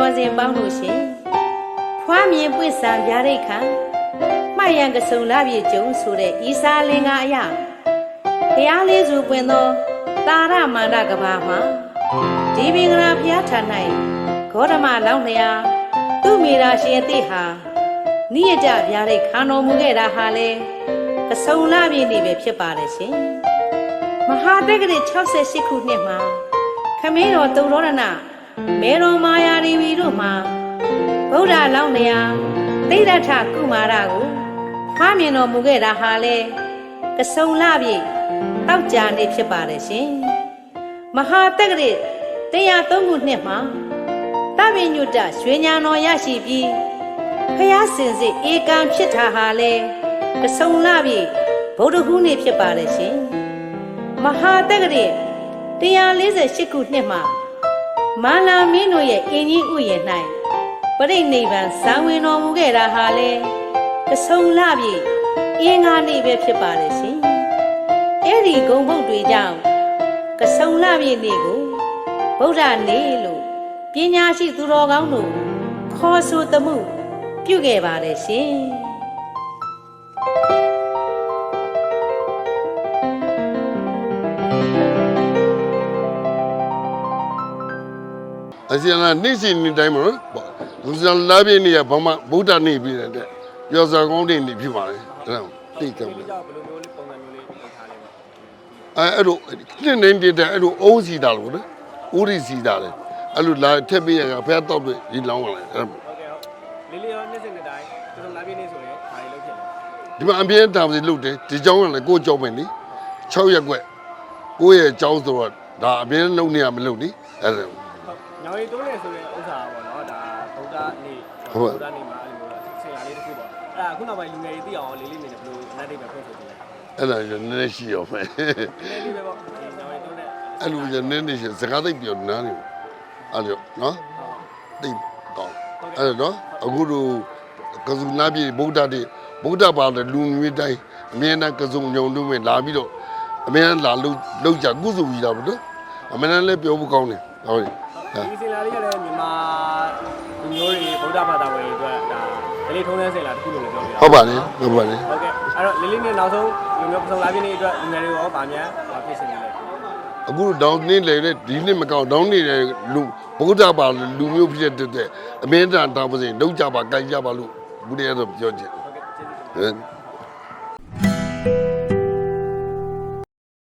တော်စင်ပေါင်းလို့ရှင်ဖွားမြင်ပွင့်ဆံဗျာဒိတ်ခံမှတ်ရန်ကစုံလာပြေကျုံဆိုတဲ့ဤစာလင်္ကာအရာဘုရားလေးစုပွင့်သောတာရမန္တကဘာမှာဒီမင်္ဂလာဘုရားထံ၌ဂေါတမလောင်းလျာသူမိရာရှင်အတိဟာနိယကြဗျာဒိတ်ခံတော်မူခဲ့တာဟာလေကစုံလာပြေနေပဲဖြစ်ပါတယ်ရှင်မဟာတက္ကရာ68ခုနှစ်မှာခမင်းတော်တုံရောဒနာ မေတော်မာယာရီဝီတို့မှာဗုဒ္ဓလောင်းနေရာသိဒ္ဓထကုမာရကိုဖားမြင်တော်မူခဲ့တာဟာလေကစုံလပြည့်တောက်ကြနေဖြစ်ပါတယ်ရှင်မဟာတက္ကရာတရားသုံးခုနှစ်မှာတပင်ညုတရွှေညာတော်ရရှိပြီးဖျားစင်စစ်ဧကံဖြစ်တာဟာလေကစုံလပြည့်ဗုဒ္ဓဟူးနေ့ဖြစ်ပါတယ်ရှင်မဟာတက္ကရာ148ခုနှစ်မှာ မာလာမင်းတို့ရဲ့အင်ကြီးဥယျာဉ်၌ပရိနိဗ္ဗာန်ဇံဝင်တော်မူခဲ့တာဟာလေကဆုံလပြီအင်္ဂါနေ့ပဲဖြစ်ပါတယ်ရှင်။အဲ့ဒီဂုံဘုတ်တွေကြောင့်ကဆုံလပြီနေ့ကိုဗုဒ္ဓနေ့လို့ပညာရှိသူတော်ကောင်းတို့ခေါ်ဆိုသမှုပြုခဲ့ပါတယ်ရှင်။ အရှင်ကနေ့စဉ်နေ့တိုင်းမလို့လူစံလာပြည့်နေရဘာမှဗုဒ္ဓနေပြီတဲ့ပြောစံကောင်းတဲ့နေဖြစ်ပါလေအဲ့ဒါသိကြတယ် ကြောက်ဘယ်လိုမျိုးလေးပုံစံမျိုးလေးလုပ်ထားလဲမ အဲအဲ့လိုနှစ်နေတည်းတဲ့အဲ့လိုအုံးစီတာလို့လေဥရိစီတာလေအဲ့လိုလာထက်ပြရကဖះတော့ပြီဒီလောင်းလာတယ်အဲ့ ဟုတ်ကဲ့ဟုတ်လေးလေးရောနေ့စဉ်နေ့တိုင်းကျွန်တော်လာပြည့်နေဆိုရင်ဘာတွေလုပ်ဖြစ်လဲ ဒီမှာအပြင်းတာစီလုပ်တယ်ဒီเจ้าကလည်းကိုကြောက်မယ်နိ6ရက်ွက်ကိုရဲ့เจ้าဆိုတော့ဒါအပြင်းလုံးနေရမလုပ်နိအဲ့ဒါ ဟုတ် ညောင်ရီတိုးနေဆိုရင်ဥစ္စာပေါ့နော်ဒါဗုဒ္ဓနေ့ဟုတ်ဗုဒ္ဓနေ့မှာအဲ့လိုဆင်ရလေးတစ်ခုပေါ့အဲ့ဒါခုနောက်ပိုင်းလူငယ်တွေသိအောင်လေးလေးနေတယ်ဘယ်လိုအနက်တွေပဲဖွင့်ဆိုပြလဲအဲ့ဒါရနည်းနည်းရှိရောမယ်လေးလေးပဲပေါ့ဒီညောင်ရီတိုးနေအဲ့လိုရနည်းနည်းရှိစကားသိပ်ပြောနားနေအဲ့လိုနော်သိတော့အဲ့တော့အခုတို့ကစုနာပြည်ဗုဒ္ဓတိဗုဒ္ဓဘာသာလူမျိုးတိုင်းအမြဲတမ်းကစုံညုံလို့ဝင်လာပြီးတော့အမြဲတမ်းလာလို့လောက်ကြကုစုကြီးတာဗောနော်အမြဲတမ်းလည်းပြောဖို့ကောင်းတယ် ဟုတ်တယ်ဒီစင်လာလေးကလည်းမြန်မာလူမျိုးတွေဗုဒ္ဓဘာသာဝင်တွေအတွက်ဒါလေးလေးထုံးတဲ့စင်လာတစ်ခုလို့လည်းပြောပြတာဟုတ်ပါလေဟုတ်ပါလေဟုတ်ကဲ့အဲ့တော့လေးလေးနဲ့နောက်ဆုံးလူမျိုးပစုံလာပြည့်နေ့အတွက်လူငယ်တွေရောဗာမြန်ဗာဖြစ်စင်နေလဲအခုတောင်းနေလေတဲ့ဒီနှစ်မကောင်းတောင်းနေတဲ့လူဗုဒ္ဓဘာသာလူမျိုးဖြစ်တဲ့အမြဲတမ်းတောင်းပါစေလောက်ကြပါကြိုက်ကြပါလို့ဘုရားတော့ပြောချင်ဟုတ်ကဲ့ကျေးဇူးတင်ပါဟမ်